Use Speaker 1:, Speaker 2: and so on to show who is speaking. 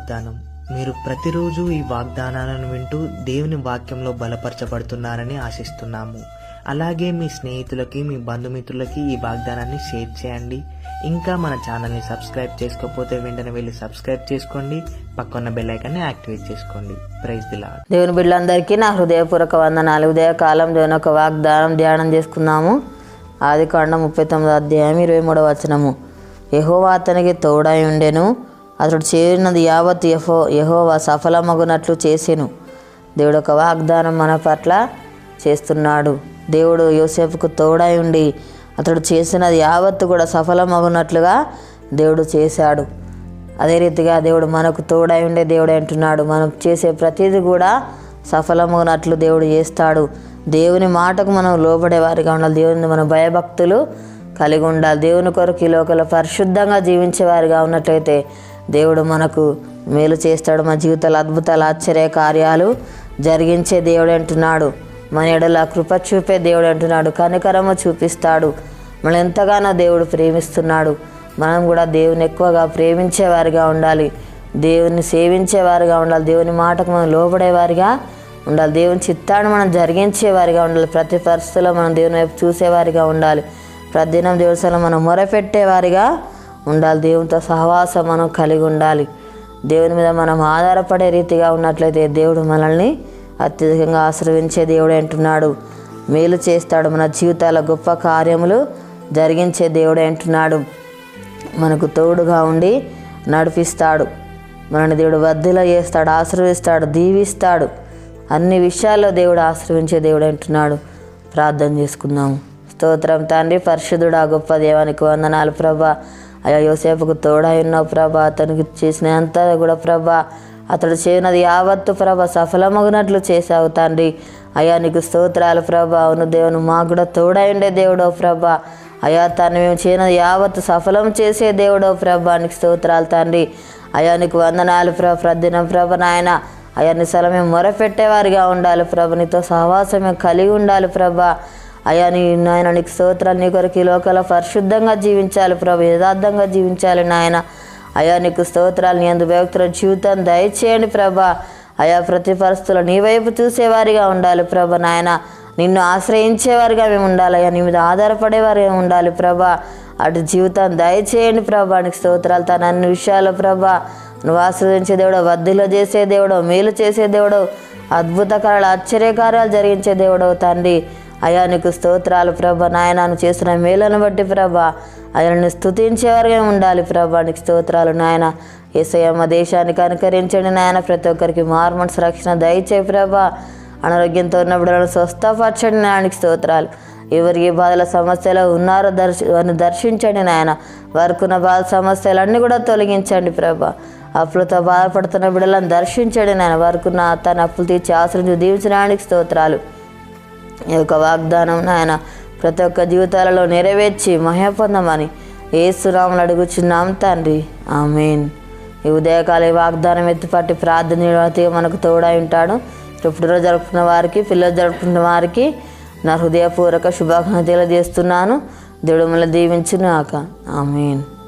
Speaker 1: వాగ్దానం. మీరు ప్రతిరోజు ఈ వాగ్దానాలను వింటూ దేవుని వాక్యంలో బలపరచబడుతున్నారని ఆశిస్తున్నాము. అలాగే మీ స్నేహితులకి మీ బంధుమిత్రులకి ఈ వాగ్దానాన్ని షేర్ చేయండి. ఇంకా మన ఛానల్ని సబ్స్క్రైబ్ చేసుకోకపోతే వెంటనే వెళ్ళి సబ్స్క్రైబ్ చేసుకోండి. పక్కన బెల్లైకాన్ని యాక్టివేట్ చేసుకోండి. ప్రైజ్ దిలా
Speaker 2: దేవుని బిడ్డలందరికీ నా హృదయపూర్వక వందనాలు. ఉదయకాలం దేవుని ఒక వాగ్దానం ధ్యానం చేసుకున్నాము ఆది కాండం ముప్పై తొమ్మిది అధ్యాయం ఇరవై మూడవ వచనము. యహోవా అతనికి తోడై ఉండెను. అతడు చేరినది యావత్ యహో యహోవా సఫలమగునట్లు చేసెను. దేవుడు ఒక వాగ్దానం మన పట్ల చేస్తున్నాడు. దేవుడు యోసేపుకు తోడై ఉండి అతడు చేసినది యావత్తు కూడా సఫలమగునట్లుగా దేవుడు చేశాడు. అదే రీతిగా దేవుడు మనకు తోడై ఉండే దేవుడు అంటున్నాడు. మనం చేసే ప్రతిదీ కూడా సఫలమగునట్లు దేవుడు చేస్తాడు. దేవుని మాటకు మనం లోబడే వారిగా ఉండాలి. దేవుని మన భయభక్తులు కలిగి ఉండాలి. దేవుని కొరకు ఈ లోకల పరిశుద్ధంగా జీవించే వారిగా ఉన్నట్లయితే దేవుడు మనకు మేలు చేస్తాడు. మన జీవితాలు అద్భుతాలు ఆశ్చర్య కార్యాలు జరిగించే దేవుడు అంటున్నాడు. మన ఎడల కృప చూపే దేవుడు అంటున్నాడు. కనికరము చూపిస్తాడు. మనం ఎంతగానో దేవుడు ప్రేమిస్తున్నాడు. మనం కూడా దేవుని ఎక్కువగా ప్రేమించేవారిగా ఉండాలి. దేవుని సేవించేవారిగా ఉండాలి. దేవుని మాటకు మనం లోబడేవారిగా ఉండాలి. దేవుని చిత్తాన్ని మనం జరిగించేవారిగా ఉండాలి. ప్రతి పరిస్థితుల్లో మనం దేవుని వైపు చూసేవారిగా ఉండాలి. ప్రతిదినం దేవుడిలో మనం మొరపెట్టేవారిగా ఉండాలి. దేవునితో సహవాసం మనం కలిగి ఉండాలి. దేవుని మీద మనం ఆధారపడే రీతిగా ఉన్నట్లయితే దేవుడు మనల్ని అత్యధికంగా ఆశ్రవించే దేవుడు అంటున్నాడు. మేలు చేస్తాడు. మన జీవితాల గొప్ప కార్యములు జరిగించే దేవుడు అంటున్నాడు. మనకు తోడుగా ఉండి నడిపిస్తాడు. మనని దేవుడు వద్దులో చేస్తాడు ఆశ్రయిస్తాడు దీవిస్తాడు. అన్ని విషయాల్లో దేవుడు ఆశ్రయించే దేవుడు అంటున్నాడు. ప్రార్థన చేసుకుందాము స్తోత్రం తండ్రి పరిశుద్ధుడా గొప్ప దేవానికి వందనాలు ప్రభా. అయ్యా యోసేపుకు తోడై ఉన్నావు ప్రభా అతనికి చేసిన అంతా కూడా ప్రభా. అతడు చేయనది యావత్తు ప్రభ సఫలమగినట్లు చేశావు తండ్రి. అయ్యా నీకు స్తోత్రాలు ప్రభ అవును దేవుని మాకు కూడా తోడై ఉండే దేవుడో ప్రభ. అయ్యా తను మేము చేయనది యావత్తు సఫలం చేసే దేవుడో ప్రభ నీకు స్తోత్రాలు తండ్రి. అయ్యా నీకు వందనాలు ప్రభ ప్రదినం ప్రభ నాయన. అయ్యా నీ సల మేము మొరపెట్టేవారిగా ఉండాలి ప్రభ నీతో సహవాసం మేము కలిగి ఉండాలి ప్రభా. అయ్యా నీ నాయన నీకు స్తోత్రాలు నీ కొరకు ఈ లోకల పరిశుద్ధంగా జీవించాలి ప్రభు యథార్థంగా జీవించాలి నాయన. అయ్యా నీకు స్తోత్రాలు నీ అందు వ్యక్తుల జీవితం దయచేయండి ప్రభా. అయా ప్రతి పరిస్థితుల్లో నీ వైపు చూసేవారిగా ఉండాలి ప్రభ నాయన. నిన్ను ఆశ్రయించేవారిగా మేము ఉండాలి. అయ్యా నీ మీద ఆధారపడేవారిగా ఉండాలి ప్రభా. అటు జీవితం దయచేయండి ప్రభా నీకు స్తోత్రాలు తన అన్ని విషయాలు ప్రభా. నువ్వు ఆశ్రయించే దేవుడో వద్దులో చేసే దేవుడో మేలు చేసే దేవుడో అద్భుత కార్యాలు ఆశ్చర్యకార్యాలు జరిగించే దేవుడో తండ్రి. అయా నీకు స్తోత్రాలు ప్రభ. నాయనను చేసిన మేలను బట్టి ప్రభ ఆయనను స్థుతించేవారుగా ఉండాలి ప్రభ. నీకు స్తోత్రాలు నాయన. ఏసయమ్మ దేశానికి అనుకరించండి నాయన. ప్రతి ఒక్కరికి మార్మన్స్ రక్షణ దయచే ప్రభ. అనారోగ్యంతో ఉన్నప్పుడు నన్ను స్వస్థపరచండి నాయనకి స్తోత్రాలు. ఎవరికి బాధల సమస్యలు ఉన్నారో దర్శ వారిని దర్శించండి నాయన. వారికి బాధ సమస్యలన్నీ కూడా తొలగించండి ప్రభ. అప్పులతో బాధపడుతున్న బిడ్డలను దర్శించండి నాయన. వారికి తన అప్పులు తీర్చి ఆశ్రయించి దీవించడానికి స్తోత్రాలు. ఈ యొక్క వాగ్దానం నాయన ప్రతి ఒక్క జీవితాలలో నెరవేర్చి మహా పొందమని ఏసురాములు అడుగుచున్నాం తండ్రి. ఆమెన్. ఈ ఉదయకాల వాగ్దానం ఎత్తిపట్టి ప్రార్థన మనకు తోడై ఉంటాడు. పుట్టినరోజు జరుపుకున్న వారికి పిల్లలు జరుపుకున్న వారికి నా హృదయపూర్వక శుభాకాంక్షలు చేస్తున్నాను దేవుడు మళ్ళీ దీవించునాక ఆమెన్.